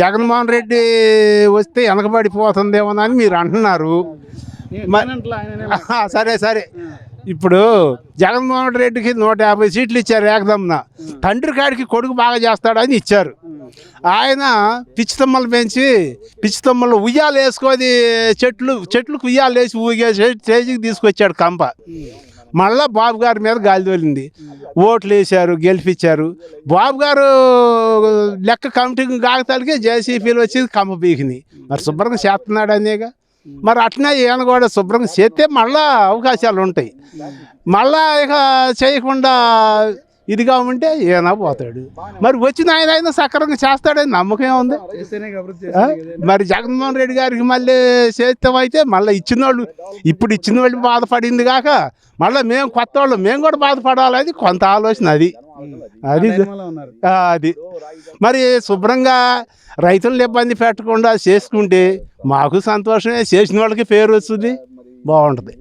జగన్మోహన్ రెడ్డి వస్తే వెనకబడిపోతుందేమోనని మీరు అంటున్నారు. సరే సరే. ఇప్పుడు జగన్మోహన్ రెడ్డికి నూట యాభై సీట్లు ఇచ్చారు ఏకదమ్న తండ్రి కాడికి కొడుకు బాగా చేస్తాడని ఇచ్చారు. ఆయన పిచ్చితమ్మలు పెంచి పిచ్చితమ్మలు ఉయ్యాలు వేసుకొని చెట్లు చెట్లకు ఉయ్యాలు వేసి ఊగే స్టేజ్కి తీసుకొచ్చాడు కంప. మళ్ళా బాబు గారి మీద గాలి తోలింది. ఓట్లు వేశారు గెలిపించారు బాబు గారు లెక్క కమిటీకి కాగతాలకి జేసీపీలు వచ్చి కంప పీకినాయి మరి శుభ్రంగా చేస్తున్నాడు అనేగా మరి అట్నే ఈయన కూడా శుభ్రంగా చేస్తే మళ్ళా అవకాశాలు ఉంటాయి. మళ్ళా ఇక చేయకుండా ఇదిగా ఉంటే ఈయన పోతాడు. మరి వచ్చిన ఆయన అయినా సక్రమంగా చేస్తాడని నమ్మకం ఉంది? మరి జగన్మోహన్ రెడ్డి గారికి మళ్ళీ చేస్తాం అయితే మళ్ళీ ఇచ్చిన వాళ్ళు ఇప్పుడు ఇచ్చిన వాళ్ళు బాధపడింది కాక మళ్ళీ మేము కొత్త వాళ్ళు మేము కూడా బాధపడాలి కొంత ఆలోచన అది. అది. అది. మరి శుభ్రంగా రైతులను ఇబ్బంది పెట్టకుండా చేసుకుంటే మాకు సంతోషమే. చేసిన వాళ్ళకి పేరు వస్తుంది. బాగుంటుంది.